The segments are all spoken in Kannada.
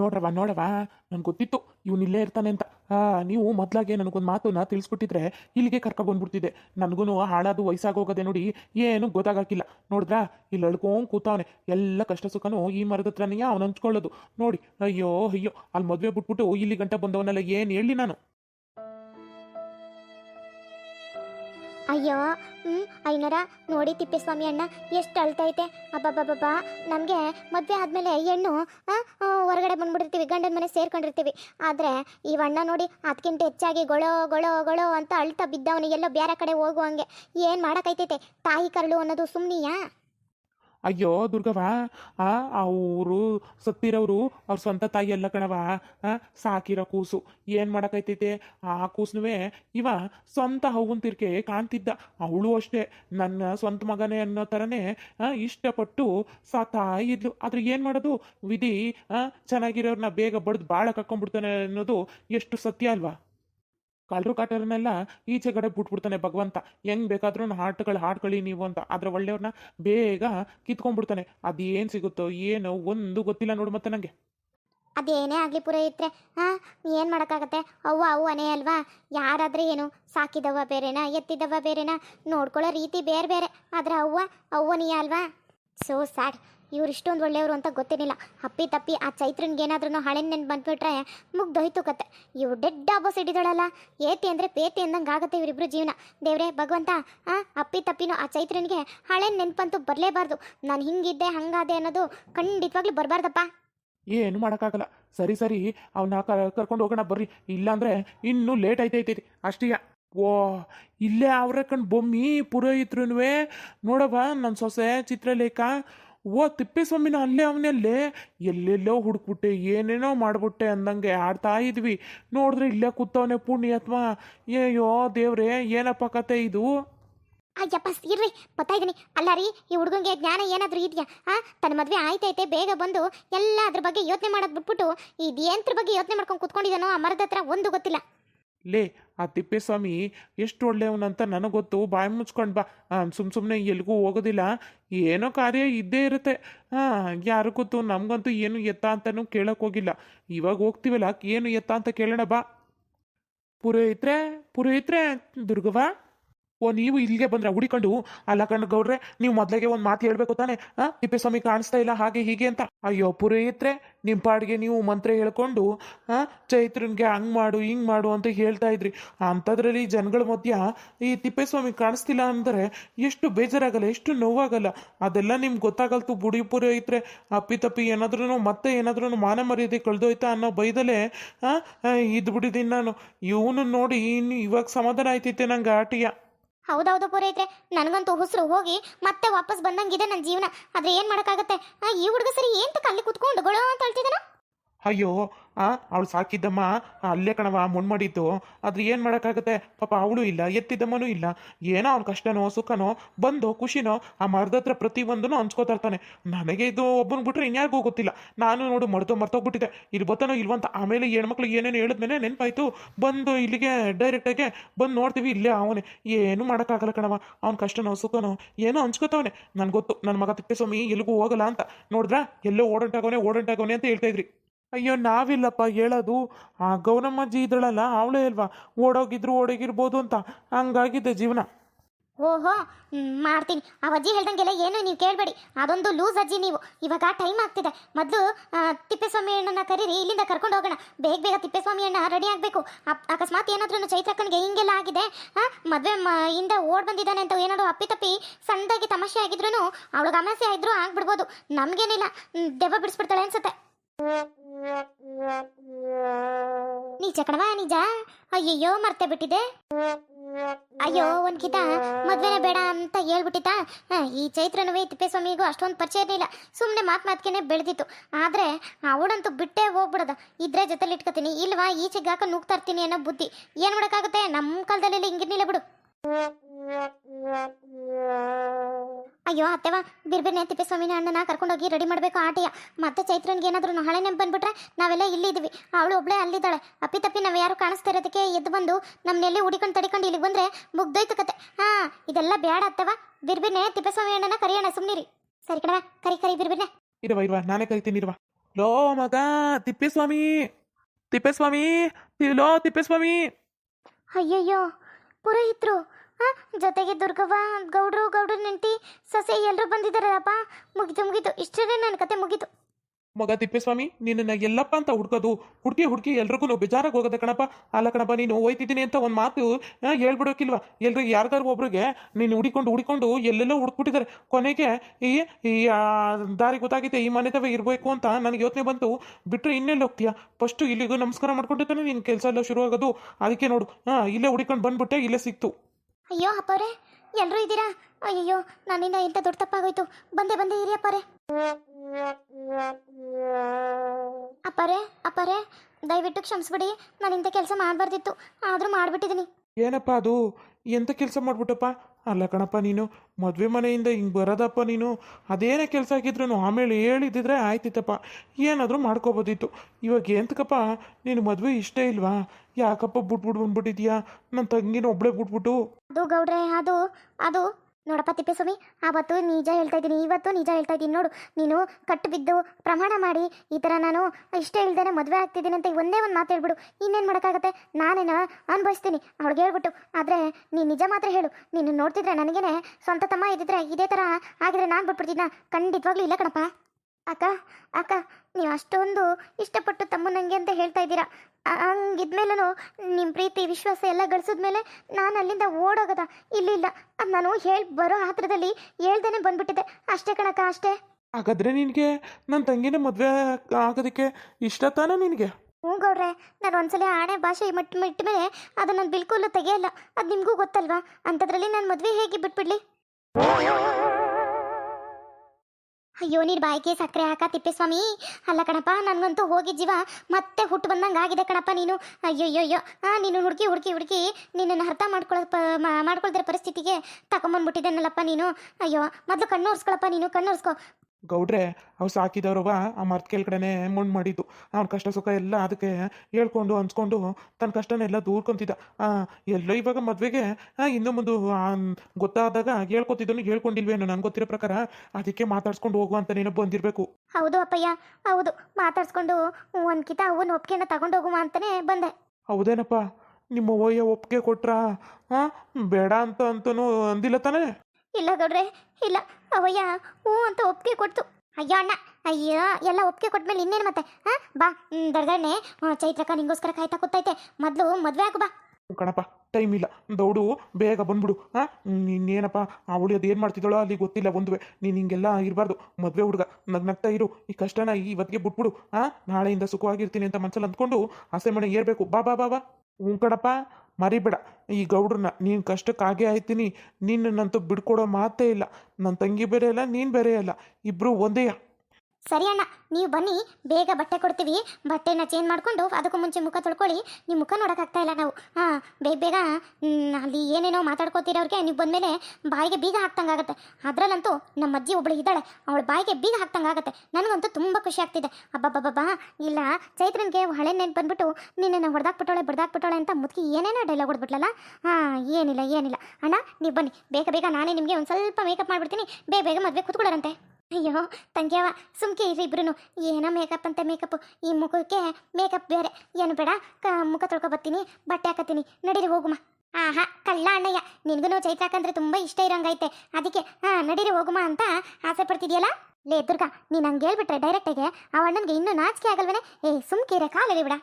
ನೋಡ್ರವ ನೋಡವ ನನ್ಗೆ ಗೊತ್ತಿತ್ತು, ಇವ್ನು ಇಲ್ಲೇ ಇರ್ತಾನೆ ಅಂತ. ನೀವು ಮೊದ್ಲಾಗೆ ನನಗೊಂದು ಮಾತನ್ನ ತಿಳಿಸ್ಬಿಟ್ಟಿದ್ರೆ ಇಲ್ಲಿಗೆ ಕರ್ಕೊಂಡ್ ಬಂದ್ಬಿಡ್ತಿದ್ದೆ. ನನಗೂ ಹಾಳಾದು ವಯಸ್ಸಾಗೋಗದೆ ನೋಡಿ ಏನು ಗೊತ್ತಾಗಕ್ಕಿಲ್ಲ ನೋಡಿದ್ರಾ? ಇಲ್ಲಿ ಅಳ್ಕೊಂಡು ಕೂತಾವನೆ. ಎಲ್ಲ ಕಷ್ಟ ಸುಖನೂ ಈ ಮರದ ಹತ್ರನೇ ಅವ್ನ ಹಂಚ್ಕೊಳ್ಳೋದು ನೋಡಿ, ಅಯ್ಯೋ ಅಯ್ಯೋ, ಅಲ್ಲಿ ಮದುವೆ ಬಿಟ್ಬಿಟ್ಟು ಇಲ್ಲಿ ಗಂಟ ಬಂದವನಲ್ಲ, ಏನು ಹೇಳಿ ನಾನು? ಅಯ್ಯೋ ಹ್ಞೂ ಐನರ, ನೋಡಿ ತಿಪ್ಪೇಸ್ವಾಮಿ ಅಣ್ಣ, ಎಷ್ಟು ಅಳ್ತೈತೆ. ಅಬ್ಬಬ್ಬಬ್ಬಾ ನಮಗೆ ಮದುವೆ ಆದಮೇಲೆ ಹೆಣ್ಣು ಹೊರಗಡೆ ಬಂದ್ಬಿಟ್ಟಿರ್ತೀವಿ, ಗಂಡನ ಮನೆ ಸೇರ್ಕೊಂಡಿರ್ತೀವಿ. ಆದರೆ ಈ ಅಣ್ಣ ನೋಡಿ ಅದಕ್ಕಿಂತ ಹೆಚ್ಚಾಗಿ ಗೊಳೋ ಗೊಳೋ ಗೊಳೋ ಅಂತ ಅಳ್ತಾ ಬಿದ್ದವನು ಎಲ್ಲೋ ಬೇರೆ ಕಡೆ ಹೋಗುವಂಗೆ. ಏನು ಮಾಡೋಕ್ಕೈತೈತೆ ತಾಯಿ ಕರಳು ಅನ್ನೋದು ಸುಮ್ಮನಿಯಾ ಅಯ್ಯೋ ದುರ್ಗವ್ವ ಆ ಅವರು ಸತ್ತಿರೋರು ಅವ್ರ ಸ್ವಂತ ತಾಯಿ ಎಲ್ಲ ಕಣವ ಸಾಕಿರೋ ಕೂಸು. ಏನು ಮಾಡಕೈತೈತೆ? ಆ ಕೂಸುವೆ ಇವ ಸ್ವಂತ ಹೌವನ್ ತಿರ್ಕೆ ಕಾಣ್ತಿದ್ದ. ಅವಳು ಅಷ್ಟೇ. ನನ್ನ ಸ್ವಂತ ಮಗನೇ ಅನ್ನೋ ಥರನೇ ಇಷ್ಟಪಟ್ಟು ಸಾತಾ ಇದ್ಲು. ಆದರೆ ಏನು ಮಾಡೋದು? ವಿಧಿ ಆ, ಚೆನ್ನಾಗಿರೋರ್ನ ಬೇಗ ಬಡ್ದು ಭಾಳ ಕಕ್ಕೊಂಡ್ಬಿಡ್ತಾನೆ ಅನ್ನೋದು ಎಷ್ಟು ಸತ್ಯ ಅಲ್ವಾ? ಕಳ್ರು ಕಾಟರ್ನೆಲ್ಲ ಈಚೆ ಕಡೆ ಬಿಟ್ಬಿಡ್ತಾನೆ ಭಗವಂತ. ಹೆಂಗ್ ಬೇಕಾದ್ರೂ ಹಾಟ್ಗಳು ಹಾಡ್ಕೊಳ್ಳಿ ನೀವು ಅಂತ. ಆದ್ರೆ ಒಳ್ಳೆಯವ್ರನ್ನ ಬೇಗ ಕಿತ್ಕೊಂಡ್ಬಿಡ್ತಾನೆ. ಅದೇನು ಸಿಗುತ್ತೋ ಏನೋ ಒಂದು ಗೊತ್ತಿಲ್ಲ ನೋಡು ಮತ್ತೆ ನನಗೆ ಅದೇನೇ ಆಗಲಿ ಪುರೋಹಿತ್ರೆ. ಹಾಂ, ಏನು ಮಾಡೋಕ್ಕಾಗತ್ತೆ? ಅವ್ವ ಅವ್ವನೇ ಅಲ್ವಾ? ಯಾರಾದ್ರೆ ಏನು ಸಾಕಿದವ್ವ ಬೇರೆನಾ? ಎತ್ತಿದವ್ವ ಬೇರೆನಾ? ನೋಡ್ಕೊಳ್ಳೋ ರೀತಿ ಬೇರೆ ಬೇರೆ ಆದರೆ ಅವ್ವ, ಅವ್ವನಿಯ ಅಲ್ವಾ? ಸೋ ಸ್ಯಾಡ್ ಇವ್ರು ಇಷ್ಟೊಂದು ಒಳ್ಳೆಯವರು ಅಂತ ಗೊತ್ತಿರಲಿಲ್ಲ. ಅಪ್ಪಿ ತಪ್ಪಿ ಆ ಚೈತ್ರನ್ಗೆ ಏನಾದ್ರೂ ಹಳೆ ನೆನ್ಪು ಬಂದ್ಬಿಟ್ರೆ ಮುಗ್ದೊಯ್ತು ಕತೆ ಇವು ಡೆಡ್ ಆಪೋಸಿಟ್ ಇದ್ದಾಳಲ್ಲ. ಏತಿ ಅಂದರೆ ಪೇತಿ ಅಂದಂಗೆ ಆಗುತ್ತೆ ಇವರಿಬ್ರು ಜೀವನ. ದೇವ್ರೆ, ಭಗವಂತ, ಆ, ಅಪ್ಪಿ ತಪ್ಪಿನೂ ಆ ಚೈತ್ರನಿಗೆ ಹಳೆ ನೆನ್ಪಂತೂ ಬರಲೇಬಾರ್ದು. ನಾನು ಹಿಂಗಿದ್ದೆ, ಹಂಗಾದೆ ಅನ್ನೋದು ಖಂಡಿತವಾಗ್ಲೂ ಬರಬಾರ್ದಪ್ಪ. ಏನು ಮಾಡೋಕ್ಕಾಗಲ್ಲ. ಸರಿ ಸರಿ ಅವನ್ನ ಕರ್ಕೊಂಡು ಹೋಗೋಣ ಬರ್ರಿ. ಇಲ್ಲಾಂದ್ರೆ ಇನ್ನೂ ಲೇಟ್ ಆಯ್ತೈತೈತಿ ಅಷ್ಟೀಯ ಓ, ಇಲ್ಲೇ ಅವ್ರ ಕಣ್ ಬೊಮ್ಮಿ ಪುರೋಹಿತ್ರೂ ನೋಡವ ನನ್ನ ಸೊಸೆ ಚಿತ್ರಲೇಖ. ಓ ತಿಪ್ಪೇಸ್ವಾಮಿನ ಅಲ್ಲೇ ಅವನಲ್ಲೇ ಎಲ್ಲೆಲ್ಲೋ ಹುಡುಕ್ಬಿಟ್ಟೆ, ಏನೇನೋ ಮಾಡ್ಬಿಟ್ಟೆ ಅಂದಂಗೆ ಆಡ್ತಾ ಇದ್ವಿ. ನೋಡಿದ್ರೆ ಇಲ್ಲೇ ಕೂತವನೆ ಪುಣ್ಯಾತ್ಮ. ಅಯ್ಯೋ ದೇವ್ರೆ, ಏನಪ್ಪ ಕತೆ ಇದು? ಅಯ್ಯಪ್ಪ, ಇರ್ರಿ ಇದ್ದೀನಿ. ಅಲ್ಲ ರೀ, ಈ ಹುಡುಗಂಗೆ ಜ್ಞಾನ ಏನಾದರೂ ಇದೆಯಾ? ಆ, ತನ್ನ ಮದುವೆ ಆಯ್ತೈತೆ, ಬೇಗ ಬಂದು ಎಲ್ಲ ಅದ್ರ ಬಗ್ಗೆ ಯೋಚನೆ ಮಾಡೋದು ಬಿಟ್ಬಿಟ್ಟು ಇದೇಂತ್ರ ಬಗ್ಗೆ ಯೋಚನೆ ಮಾಡ್ಕೊಂಡು ಕುತ್ಕೊಂಡಿದ್ದಾನೋ ಆ ಮರದ ಹತ್ರ ಒಂದು ಗೊತ್ತಿಲ್ಲ. ಲೇ, ಆ ತಿಪ್ಪೇಸ್ವಾಮಿ ಎಷ್ಟು ಒಳ್ಳೆಯವನಂತ ನನಗೆ ಗೊತ್ತು. ಬಾಯಿ ಮುಚ್ಕೊಂಡು ಬಾ. ಸುಮ್ಮ ಸುಮ್ಮನೆ ಎಲ್ಗೂ ಹೋಗೋದಿಲ್ಲ. ಏನೋ ಕಾರ್ಯ ಇದ್ದೇ ಇರುತ್ತೆ. ಹಾಂ ಯಾರು ಗೊತ್ತು, ನಮಗಂತೂ ಏನು ಎತ್ತ ಅಂತಲೂ ಕೇಳೋಕೆ ಹೋಗಿಲ್ಲ. ಇವಾಗ ಹೋಗ್ತೀವಲ್ಲ, ಏನು ಎತ್ತ ಅಂತ ಕೇಳೋಣ ಬಾ. ಪುರೋಹಿತ್ರೆ ಪುರೋಹಿತ್ರೆ, ದುರ್ಗವ್ವ. ಓ, ನೀವು ಇಲ್ಲಿಗೆ ಬಂದ್ರೆ ಹುಡಿಕೊಂಡು, ಅಲ್ಲ ಕಣ್ಣು ಗೌಡ್ರೆ, ನೀವು ಮೊದಲಿಗೆ ಒಂದು ಮಾತು ಹೇಳ್ಬೇಕು ತಾನೆ, ಆ? ತಿಪ್ಪೇಸ್ವಾಮಿ ಕಾಣಿಸ್ತಾ ಇಲ್ಲ, ಹಾಗೆ ಹೀಗೆ ಅಂತ. ಅಯ್ಯೋ, ಪುರೋಹಿತ್ರೆ ನಿಮ್ಮ ಪಾಡಿಗೆ ನೀವು ಮಂತ್ರ ಹೇಳ್ಕೊಂಡು, ಆ? ಚೈತ್ರನ್ಗೆ ಹಂಗ್ ಮಾಡು, ಹಿಂಗ್ ಮಾಡು ಅಂತ ಹೇಳ್ತಾ ಇದ್ರಿ. ಅಂಥದ್ರಲ್ಲಿ ಜನಗಳ ಮಧ್ಯ ಈ ತಿಪ್ಪೇಸ್ವಾಮಿ ಕಾಣಿಸ್ತಿಲ್ಲ ಅಂದರೆ ಎಷ್ಟು ಬೇಜಾರಾಗಲ್ಲ, ಎಷ್ಟು ನೋವಾಗಲ್ಲ. ಅದೆಲ್ಲ ನಿಮ್ಗೆ ಗೊತ್ತಾಗಲ್ತು ಬುಡಿ ಪುರೋಹಿತ್ರೆ. ಅಪ್ಪಿ ತಪ್ಪಿ ಏನಾದ್ರೂ ಮತ್ತೆ ಏನಾದ್ರೂ ಮಾನ ಮರ್ಯಾದೆ ಕಳೆದೋಯ್ತಾ ಅನ್ನೋ ಬೈದಲೇ, ಆ? ಇದು ಬಿಟ್ಟಿದ್ದೀನಿ ನಾನು. ಇವನು ನೋಡಿ ಇವಾಗ ಸಮಾಧಾನ ಆಯ್ತೈತೆ ನಂಗೆ ಆಟಿಯ. ಹೌದೌದು ಪೂರೈತ್ರೆ ನನಗಂತೂ ಹುಸ್ರು ಹೋಗಿ ಮತ್ತೆ ವಾಪಸ್ ಬಂದಂಗಿದೆ ನನ್ನ ಜೀವನ. ಆದ್ರೆ ಏನು ಮಾಡೋಕ್ಕಾಗತ್ತೆ? ಈ ಹುಡುಗ ಸರಿ ಏನ್ ತಕ್ಕ ಅಲ್ಲಿ ಕುತ್ಕೊಂಡು ಗೊಳೋ ಅಂತ ಹೇಳ್ತಿದ್ದಾನ ಅಯ್ಯೋ, ಆ, ಅವಳು ಸಾಕಿದ್ದಮ್ಮ ಅಲ್ಲೇ ಕಣವ ಮುಣ್ಮಡಿದ್ದು. ಆದ್ರೆ ಏನು ಮಾಡೋಕ್ಕಾಗುತ್ತೆ? ಪಾಪ ಅವಳು ಇಲ್ಲ, ಎತ್ತಿದ್ದಮ್ಮನೂ ಇಲ್ಲ. ಏನೋ ಅವ್ನ ಕಷ್ಟನೋ, ಸುಖನೋ, ಬಂದು, ಖುಷಿನೋ, ಆ ಮರದ ಹತ್ರ ಪ್ರತಿಯೊಂದನ್ನು ಹಂಚ್ಕೋತಾ ಇರ್ತಾನೆ. ನನಗೆ ಇದು ಒಬ್ಬನ ಬಿಟ್ರೆ ಇನ್ಯಾರಿಗೂ ಗೊತ್ತಿಲ್ಲ. ನಾನು ನೋಡು ಮರೆತು ಮರ್ತೋಗ್ಬಿಟ್ಟಿದೆ ಇಲ್ಲಿ ಬರ್ತಾನೋ ಇಲ್ವಂತ ಆಮೇಲೆ ಹೆಣ್ಮಕ್ಳು ಏನೇನು ಹೇಳಿದ್ಮೇಲೆ ನೆನಪಾಯ್ತು. ಬಂದು ಇಲ್ಲಿಗೆ ಡೈರೆಕ್ಟಾಗಿ ಬಂದು ನೋಡ್ತೀವಿ, ಇಲ್ಲೇ ಅವನೇ. ಏನು ಮಾಡೋಕ್ಕಾಗಲ್ಲ ಕಣವ ಅವ್ನ ಕಷ್ಟನೋ, ಸುಖನೋ, ಏನೋ ಹಂಚ್ಕೋತಾವನೆ. ನನಗೆ ಗೊತ್ತು ನನ್ನ ಮಗ ತಿಪ್ಪೇಸ್ವಾಮಿ ಎಲ್ಲಿಗೂ ಹೋಗಲ್ಲ ಅಂತ. ನೋಡಿದ್ರ? ಎಲ್ಲೋ ಓಡಂಟಾಗೋನೆ ಓಡಂಟಾಗೋನೆ ಅಂತ ಹೇಳ್ತಾ ಇದ್ರಿ. ಅಯ್ಯೋ, ನಾವಿಲ್ಲಪ್ಪ ಹೇಳೋದು. ಆ ಗೌರಮ್ಮಜ್ಜಿ ಇದ್ದಳಲ್ಲ ಅವಳೇ ಅಲ್ವಾ? ಓಡೋಗಿದ್ರು, ಓಡೋಗಿರ್ಬೋದು ಅಂತ. ಹಂಗಾಗಿದೆ ಜೀವನ. ಓಹೋ ಮಾಡ್ತೀನಿ. ಆ ಅಜ್ಜಿ ಹೇಳ್ದಂಗೆಲ್ಲ ಏನು ನೀವು ಕೇಳಬೇಡಿ. ಅದೊಂದು ಲೂಸ್ ಅಜ್ಜಿ ನೀವು. ಇವಾಗ ಟೈಮ್ ಆಗ್ತಿದೆ. ಮೊದಲು ತಿಪ್ಪೇಸ್ವಾಮಿ ಅಣ್ಣನ ಕರೀರಿ, ಇಲ್ಲಿಂದ ಕರ್ಕೊಂಡು ಹೋಗೋಣ. ಬೇಗ ಬೇಗ ತಿಪ್ಪೇಸ್ವಾಮಿ ಅಣ್ಣ ರೆಡಿ ಆಗಬೇಕು. ಅಕಸ್ಮಾತ್ ಏನಾದ್ರೂ ಚೈತ್ರಕ್ಕನಿಗೆ ಹಿಂಗೆಲ್ಲ ಆಗಿದೆ ಮದುವೆ ಇಂದ ಓಡ್ ಬಂದಿದ್ದಾನೆ ಅಂತ ಏನಾದ್ರು ಅಪ್ಪಿ ತಪ್ಪಿ ಸಣ್ಣದಾಗಿ ತಮಾಷೆ ಆಗಿದ್ರು ಅವಳಿಗೆ ಅಮಾಸೆ ಆಗಿದ್ರು ಆಗ್ಬಿಡ್ಬೋದು. ನಮಗೇನಿಲ್ಲ. ದೆವ್ವ ಬಿಡಿಸ್ಬಿಡ್ತಾಳೆ ಅನ್ಸುತ್ತೆ. ನಿಜ ಕಣವಾ ನಿಜ. ಅಯ್ಯಯ್ಯೋ, ಮರ್ತೆ ಬಿಟ್ಟಿದೆ. ಅಯ್ಯೋ, ಒಂದ್ಕಿತ. ಮದ್ವೆನೇ ಬೇಡ ಅಂತ ಹೇಳ್ಬಿಟ್ಟಿತ? ಈ ಚೈತ್ರನವೇ ತಿಪ್ಪೇಸ್ವಾಮಿಗೂ ಅಷ್ಟೊಂದು ಪರಿಚಯ ಇರಲಿಲ್ಲ ಸುಮ್ಮನೆ ಮಾತು ಮಾತ್ಕೆನೆ ಬೆಳೆದಿತ್ತು. ಆದ್ರೆ ಅವಳಂತೂ ಬಿಟ್ಟೇ ಹೋಗ್ಬಿಡದ. ಇದ್ರೆ ಜೊತೆಲಿ ಇಟ್ಕೋತೀನಿ. ಇಲ್ವಾ, ಈಚೆಗೆ ನುಗ್ತಾ ಇರ್ತೀನಿ ಅನ್ನೋ ಬುದ್ಧಿ. ಏನ್ ಮಾಡೋಕ್ಕಾಗುತ್ತೆ? ನಮ್ಮ ಕಾಲದಲ್ಲಿ ಹಿಂಗಿರ್ಲಿಲ್ಲ ಬಿಡು. ಅಯ್ಯೋ ಅತ್ತೆವ ಬಿರ್ಬಿರ್ನೆ ತಿಪ್ಪೇಸ್ವಾಮಿನ ಅಣ್ಣನ ಕರ್ಕೊಂಡೋಗಿ ರೆಡಿ ಮಾಡಬೇಕು ಆಟಿಯ. ಮತ್ತೆ ಚೈತ್ರನ್ಗೆ ಏನಾದರೂ ಹಳೆ ನೆನಪು ಬಂದ್ಬಿಟ್ರೆ ನಾವೆಲ್ಲ ಇಲ್ಲಿ ಇದೀವಿ ಅವಳು ಒಬ್ಳೆ ಅಲ್ಲಿದ್ದಾಳೆ. ಅಪ್ಪಿ ತಪ್ಪಿ ನಾವು ಯಾರು ಕಾಣಿಸ್ತಾ ಇರೋದಕ್ಕೆ ಎದ್ದು ಬಂದು ನಮ್ಮನ್ನೆಲ್ಲಿ ಹುಡಿಕೊಂಡು ತಡಿಕೊಂಡು ಇಲ್ಲಿಗೆ ಬಂದ್ರೆ ಮುಗ್ದೋಯ್ತು ಕತೆ. ಹಾ ಇದೆಲ್ಲ ಬೇಡ ಅತ್ತವಾ ಬಿರ್ಬಿರ್ನೆ ತಿಪ್ಪೇಸ್ವಾಮಿ ಅಣ್ಣನ ಕರಿಯೋಣ ಸುಮ್ನಿರಿ. ಸರಿ ಕಣವ ಕರಿ ಕರಿ ಬಿರ್ಬಿರ್ನೆ. ಇರುವ ಇರುವ ನಾನೇ ಕರಿತೀನಿ ಇರುವ. ಲೋ ಮಗ ತಿಪ್ಪೇಸ್ವಾಮಿ ತಿಪ್ಪೇಸ್ವಾಮಿ ಲೋ ತಿಪ್ಪೇಸ್ವಾಮಿ ಅಯ್ಯಯ್ಯೋ ಪುರೋಹಿತ್ರು ಜೊತೆಗೆ ದುರ್ಗವ್ವ, ಗೌಡ್ರು ಗೌಡ್ರು ನೆಂಟಿ, ಸೊಸೆ ಎಲ್ಲರೂ ಬಂದಿದ್ದಾರಲ್ಲಪ್ಪ. ಮುಗಿತು ಮುಗಿತು. ಇಷ್ಟೇ ನನ್ನ ಕತೆ ಮುಗಿತು. ಮಗ ತಿಪ್ಪೇಸ್ವಾಮಿ ನಿನ್ನ ಎಲ್ಲಪ್ಪ ಅಂತ ಹುಡ್ಕೋದು. ಹುಡುಕಿ ಹುಡುಕಿ ಎಲ್ರಿಗೂ ಬೇಜಾರಾಗಿ ಹೋಗೋದೆ ಕಣಪ್ಪ. ಅಲ್ಲ ಕಣಪ್ಪ, ನೀನು ಹೋಯ್ತಿದ್ದೀನಿ ಅಂತ ಒಂದು ಮಾತು ಹೇಳ್ಬಿಡೋಕಿಲ್ವ? ಎಲ್ರಿಗೆ ಯಾರಿಗಾರು ಒಬ್ರಿಗೆ ನೀನು ಹುಡಿಕೊಂಡು ಹುಡಿಕೊಂಡು ಎಲ್ಲೆಲ್ಲೋ ಹುಡುಕ್ಬಿಟ್ಟಿದ್ದಾರೆ. ಕೊನೆಗೆ ಈ ಈ ದಾರಿ ಗೊತ್ತಾಗಿದೆ ಈ ಮನೆ ತವ ಇರಬೇಕು ಅಂತ ನನಗೆ ಯೋಚನೆ ಬಂತು. ಬಿಟ್ಟರೆ ಇನ್ನೆಲ್ಲಿ ಹೋಗ್ತೀಯಾ? ಫಸ್ಟು ಇಲ್ಲಿಗೂ ನಮಸ್ಕಾರ ಮಾಡ್ಕೊಂಡಿದ್ದಾನೆ ನಿನ್ನ ಕೆಲಸ ಎಲ್ಲ ಶುರು ಆಗೋದು ಅದಕ್ಕೆ ನೋಡು, ಹಾಂ, ಇಲ್ಲೇ ಹುಡಿಕೊಂಡು ಬಂದ್ಬಿಟ್ಟೆ, ಇಲ್ಲೇ ಸಿಕ್ತು. ಅಯ್ಯೋ ಅಪ್ಪವ್ರೆ ಎಲ್ಲರೂ ಇದ್ದೀರಾ? ಅಯ್ಯೋ ನನ್ನಿಂದ ಇಂಥ ದೊಡ್ಡ ತಪ್ಪಾಗೋಯ್ತು. ಬಂದೆ ಬಂದೆ ಇರಿ, ಅಪ್ಪರೇ. ಅಪ್ಪರೆ ಅಪ್ಪರೆ, ದಯವಿಟ್ಟು ಕ್ಷಮಿಸ್ಬಿಡಿ. ನಾನು ಇಂಥ ಕೆಲಸ ಮಾಡಬಾರ್ದಿತ್ತು. ಆದರೂ ಮಾಡಿಬಿಟ್ಟಿದ್ದೀನಿ ಏನಪ್ಪ ಅದು? ಎಂಥ ಕೆಲಸ ಮಾಡ್ಬಿಟ್ಟಪ್ಪ? ಅಲ್ಲ ಕಣಪ್ಪ ನೀನು, ಮದುವೆ ಮನೆಯಿಂದ ಹಿಂಗೆ ಬರೋದಪ್ಪ ನೀನು. ಅದೇನೇ ಕೆಲಸ ಆಗಿದ್ರು ಆಮೇಲೆ ಹೇಳಿದ್ದಿದ್ರೆ ಆಯ್ತಿತ್ತಪ್ಪ. ಏನಾದರೂ ಮಾಡ್ಕೋಬೋದಿತ್ತು. ಇವಾಗ ಎಂತಕಪ್ಪ? ನೀನು ಮದುವೆ ಇಷ್ಟೇ ಇಲ್ವಾ? ಯಾಕಪ್ಪ ಬಿಟ್ಬಿಟ್ಟು ಬಂದ್ಬಿಟ್ಟಿದ್ಯಾ? ನನ್ನ ತಂಗಿನ ಒಬ್ಳೆ ಬಿಟ್ಬಿಟ್ಟು. ಅದು ಗೌಡ್ರೆ, ಅದು ಅದು. ನೋಡಪ್ಪ ತಿಪ್ಪೇಸ್ವಾಮಿ, ಆವತ್ತು ನಿಜ ಹೇಳ್ತಾ ಇದ್ದೀನಿ, ಇವತ್ತು ನಿಜ ಹೇಳ್ತಾ ಇದ್ದೀನಿ. ನೋಡು, ನೀನು ಕಟ್ಟು ಬಿದ್ದು ಪ್ರಮಾಣ ಮಾಡಿ, ಈ ಥರ ನಾನು ಇಷ್ಟೇ ಇಲ್ದೇನೆ ಮದುವೆ ಆಗ್ತಿದ್ದೀನಿ ಅಂತ ಒಂದೇ ಒಂದು ಮಾತು ಹೇಳ್ಬಿಡು. ಇನ್ನೇನು ಮಾಡೋಕ್ಕಾಗತ್ತೆ? ನಾನೇನ ಅನುಭವಿಸ್ತೀನಿ. ಅವ್ಳಿಗೆ ಹೇಳ್ಬಿಟ್ಟು, ಆದರೆ ನೀನು ನಿಜ ಮಾತ್ರ ಹೇಳು. ನೀನು ನೋಡ್ತಿದ್ರೆ ನನಗೇನೆ ಸ್ವಂತ ತಮ್ಮ ಇದ್ದಿದ್ರೆ ಇದೇ ಥರ ಆಗಿದ್ರೆ ನಾನು ಬಿಟ್ಬಿಡ್ತಿದ್ನ ಖಂಡಿತವಾಗ್ಲೂ ಇಲ್ಲ ಕಣಪ್ಪ. ಅಕ್ಕ ಅಕ್ಕ, ನೀವು ಅಷ್ಟೊಂದು ಇಷ್ಟಪಟ್ಟು ತಮ್ಮ ನನಗೆ ಅಂತ ಹೇಳ್ತಾ ಇದ್ದೀರಾ. ಹಂಗಿದ್ಮೇಲೂ ನಿಮ್ಮ ಪ್ರೀತಿ ವಿಶ್ವಾಸ ಎಲ್ಲ ಗಳಿಸಿದ್ಮೇಲೆ ನಾನು ಅಲ್ಲಿಂದ ಓಡೋಗದ. ಇಲ್ಲಿಲ್ಲ ಅದು ನಾನು ಹೇಳಿ ಬರೋ ಹತ್ರದಲ್ಲಿ ಹೇಳ್ದೇನೆ ಬಂದ್ಬಿಟ್ಟಿದ್ದೆ. ಅಷ್ಟೇ ಕಣಕ್ಕ ಅಷ್ಟೇ. ಹಾಗಾದ್ರೆ ನಿನಗೆ ನನ್ನ ತಂಗಿನ ಮದುವೆ ಆಗೋದಕ್ಕೆ ಇಷ್ಟ ತಾನೇ ನಿನಗೆ? ಹ್ಞೂ ಗೌಡ್ರೆ ನಾನು ಒಂದ್ಸಲ ಆಣೆ ಭಾಷೆ ಮಟ್ ಮಿಟ್ಟ ಮೇಲೆ ಅದು ನಾನು ಬಿಲ್ಕುಲ್ ತೆಗೆಯಲ್ಲ. ಅದು ನಿಮಗೂ ಗೊತ್ತಲ್ವಾ? ಅಂಥದ್ರಲ್ಲಿ ನಾನು ಮದುವೆ ಹೇಗೆ ಬಿಟ್ಬಿಡ್ಲಿ? ಅಯ್ಯೋ ನೀರು ಬಾಯಿಗೆ ಸಕ್ಕರೆ ಹಾಕ ತಿಪ್ಪೇಸ್ವಾಮಿ ಅಲ್ಲ ಕಣಪ್ಪ ನನಗಂತೂ ಹೋಗಿ ಜೀವ. ಮತ್ತೆ ಹುಟ್ಟು ಬಂದಂಗೆ ಆಗಿದೆ ಕಣಪ್ಪ ನೀನು. ಅಯ್ಯೋಯ್ಯೋಯ್ಯೋ. ಹಾಂ ನೀನು ಹುಡುಕಿ ಹುಡುಕಿ ಹುಡುಕಿ ನಿನ್ನನ್ನು ಅರ್ಥ ಮಾಡ್ಕೊಳ್ಳೋ ಪ ಮಾಡ್ಕೊಳ್ದಿರೋ ಪರಿಸ್ಥಿತಿಗೆ ತಗೊಂಬಂದ್ಬಿಟ್ಟಿದ್ದೇನಲ್ಲಪ್ಪ ನೀನು. ಅಯ್ಯೋ, ಮೊದಲು ಕಣ್ಣು ಒರ್ಸ್ಕೊಳಪ್ಪ ನೀನು, ಕಣ್ಣು ಗೌಡ್ರೆ ಅವು ಸಾಕಿದವ್ರವ ಆ ಮರ್ತ್ ಕೆಳಗಡೆನೆ ಮುಂಡ್ ಮಾಡಿದ್ದು. ಅವ್ನ ಕಷ್ಟ ಸುಖ ಎಲ್ಲ ಅದಕ್ಕೆ ಹೇಳ್ಕೊಂಡು ಅನ್ಸ್ಕೊಂಡು ತನ್ನ ಕಷ್ಟನೆಲ್ಲ ದೂರ್ಕೊಂತಿದ್ದ. ಆ, ಎಲ್ಲೋ ಇವಾಗ ಮದುವೆಗೆ ಇನ್ನು ಮುಂದೆ ಗೊತ್ತಾದಾಗ ಹೇಳ್ಕೊತಿದ್ದನು ಹೇಳ್ಕೊಂಡಿಲ್ವೇನು ನನ್ಗೆ ಗೊತ್ತಿರೋ ಪ್ರಕಾರ ಅದಕ್ಕೆ ಮಾತಾಡ್ಸ್ಕೊಂಡು ಹೋಗು ಅಂತ ನೀನು ಬಂದಿರಬೇಕು. ಹೌದು ಅಪ್ಪಯ್ಯ ಹೌದು. ಮಾತಾಡ್ಸ್ಕೊಂಡು ಒಂದು ಕಿತ ಅವನ ಒಪ್ಪಿಗೆನ ತಗೊಂಡೋಗುವ ಅಂತಾನೆ ಬಂದೆ. ಹೌದೇನಪ್ಪ? ನಿಮ್ಮ ಅವ್ವಯ್ಯ ಒಪ್ಪಿಗೆ ಕೊಟ್ರಾ? ಹಾಂ ಬೇಡ ಅಂತ ಅಂತನೂ ಅಂದಿಲ್ಲ ತಾನೇ? ಇಲ್ಲ ಗೌಡ್ರೆ ಇಲ್ಲ. ಅವಯ್ಯ ಹ್ಞೂ ಅಂತ ಒಪ್ಪಿಗೆ ಕೊಡ್ತು. ಅಯ್ಯೋ ಅಣ್ಣ ಅಯ್ಯೋ ಎಲ್ಲ ಒಪ್ಪಿಗೆ ಕೊಟ್ಮೇಲೆ ಇನ್ನೇನು ಮತ್ತೆ? ಹಾಂ ಬಾ ಹ್ಮ್, ಚೈತ್ರಕ್ಕ ನಿಂಗೋಸ್ಕರ ಕಾಯ್ತಾ ಕೂತೈತೆ. ಮೊದಲು ಮದುವೆ ಆಗು ಬಾ. ಕಣಪ್ಪ ಟೈಮ್ ಇಲ್ಲ. ದೌಡು ಬೇಗ ಬಂದ್ಬಿಡು. ಹಾಂ ಇನ್ನೇನಪ್ಪ ಅವಳು ಏನು ಮಾಡ್ತಿದ್ದಾಳೋ ಅಲ್ಲಿ ಗೊತ್ತಿಲ್ಲ ಒಂದುವೆ. ನೀನು ಹಿಂಗೆಲ್ಲ ಇರಬಾರ್ದು ಮದುವೆ ಹುಡುಗ ನಗ್ ನಗ್ತಾ ಇರು. ಈ ಕಷ್ಟನ ಈ ಇವತ್ತಿಗೆ ಬಿಟ್ಬಿಡು. ಹಾಂ ನಾಳೆಯಿಂದ ಸುಖವಾಗಿರ್ತೀನಿ ಅಂತ ಮನಸ್ಸಲ್ಲಿ ಅಂದ್ಕೊಂಡು ಆಸೆ ಮನೆ ಏರ್ಬೇಕು. ಬಾ ಬಾ ಬಾ ಬಾ. ಹ್ಞೂ ಕಣಪ್ಪ. ಮರಿಬೇಡ. ಈ ಗೌಡ್ರನ್ನ ನೀನು ಕಷ್ಟಕ್ಕಾಗೆ ಆಯ್ತೀನಿ. ನಿನ್ನನ್ನಂತೂ ಬಿಡ್ಕೊಡೋ ಮಾತೇ ಇಲ್ಲ. ನನ್ನ ತಂಗಿ ಬೇರೆ ಅಲ್ಲ, ನೀನು ಬೇರೆ ಅಲ್ಲ. ಇಬ್ಬರು ಒಂದೇಯ ಸರಿ ಅಣ್ಣ, ನೀವು ಬನ್ನಿ, ಬೇಗ ಬಟ್ಟೆ ಕೊಡ್ತೀವಿ. ಬಟ್ಟೆನ ಚೇಂಜ್ ಮಾಡಿಕೊಂಡು ಅದಕ್ಕೂ ಮುಂಚೆ ಮುಖ ತೊಳ್ಕೊಳ್ಳಿ. ನಿಮ್ಮ ಮುಖ ನೋಡೋಕ್ಕಾಗ್ತಾ ಇಲ್ಲ ನಾವು. ಹಾಂ, ಬೇಗ ಬೇಗ ಅಲ್ಲಿ ಏನೇನೋ ಮಾತಾಡ್ಕೋತಿರೋರಿಗೆ ನೀವು ಬಂದಮೇಲೆ ಬಾಯಿಗೆ ಬೀಗ ಹಾಕ್ದಂಗಾಗತ್ತೆ ಅದರಲ್ಲಂತೂ ನಮ್ಮ ಅಜ್ಜಿ ಒಬ್ಳು ಇದ್ದಾಳೆ, ಅವಳ ಬಾಯಿಗೆ ಬೀಗ ಹಾಕ್ದಂಗಾಗತ್ತೆ ನನಗಂತೂ ತುಂಬ ಖುಷಿ ಆಗ್ತಿದೆ. ಅಬ್ಬಬ್ಬಬ್ಬಾ ಇಲ್ಲ, ಚೈತ್ರನ್ಗೆ ಹಳೆ ನೆನ್ ಬಂದ್ಬಿಟ್ಟು ನಿನ್ನನ್ನು ಹೊಡೆದಾಕ್ಬಿಟ್ಟೋಳೆ ಬಡ್ದಾಕ್ಬಿಟ್ಟೋಳೆ ಅಂತ ಮುದುಕಿ ಏನೇನೋ ಡೈಲಾಗ್ ಹೊಡ್ಬಿಟ್ಲಲ್ಲ? ಹಾಂ, ಏನಿಲ್ಲ ಏನಿಲ್ಲ. ಅಣ್ಣ, ನೀವು ಬನ್ನಿ. ಬೇಗ ಬೇಗ ನಾನೇ ನಿಮಗೆ ಒಂದು ಸ್ವಲ್ಪ ಮೇಕಪ್ ಮಾಡಿಬಿಡ್ತೀನಿ. ಬೇಗ ಬೇಗ ಮದುವೆ ಕೂತ್ಕೊಳ್ಳಾರಂತೆ. ಅಯ್ಯೋ ತಂಗ್ಯವ ಸುಮ್ಕೆ ಇರಿ ಇಬ್ರು ಏನೋ ಮೇಕಪ್ ಅಂತ ಮೇಕಪ್ ಈ ಮುಖಕ್ಕೆ ಮೇಕಪ್ ಬೇರೆ. ಏನು ಬೇಡ ಕ ಮುಖ ತೊಳ್ಕೊ ಬರ್ತೀನಿ ಬಟ್ಟೆ ಹಾಕತ್ತೀನಿ. ನಡೀರಿ ಹೋಗುಮ. ಆಹಾ ಕಳ್ಳ ಅಣ್ಣಯ್ಯ ನಿನ್ಗೂ ಚೈತ್ರಾಕಂದ್ರೆ ತುಂಬ ಇಷ್ಟ ಇರೋಂಗೈತೆ. ಅದಕ್ಕೆ ಹಾ ನಡೀರಿ ಹೋಗುಮ ಅಂತ ಆಸೆ ಪಡ್ತಿದ್ಯಲ್ಲ? ಲೇ ದುರ್ಗಾ ನೀನು ಹಂಗೆ ಹೇಳ್ಬಿಟ್ರೆ ಡೈರೆಕ್ಟಾಗೆ ಆ ಅಣ್ಣನಿಗೆ ಇನ್ನೂ ನಾಚಿಕೆ ಆಗಲ್ವೇನೆ? ಏ ಸುಮ್ಕಿರೆ ಕಾಲಲ್ಲಿ ಬಿಡ.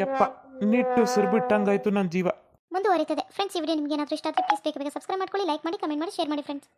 ಯಪ್ಪ ನಿಟ್ಟು ಸುರ್ಬಿಟ್ಟಂಗಾಯ್ತು ನನ್ನ ಜೀವ. ಮುಂದುವರಿತದೆ. ಫ್ರೆಂಡ್ಸ್ ಈ ವಿಡಿಯೋ ನಿಮಗೆ ಏನಾದರೂ ಇಷ್ಟ ಆದರೆ ಪ್ಲೀಸ್ ಬೇಗ ಬೇಗ ಸಬ್ಸ್ಕ್ರೈಬ್ ಮಾಡ್ಕೊಳ್ಳಿ ಲೈಕ್ ಮಾಡಿ ಕಮೆಂಟ್ ಮಾಡಿ ಶೇರ್ ಮಾಡಿ ಫ್ರೆಂಡ್ಸ್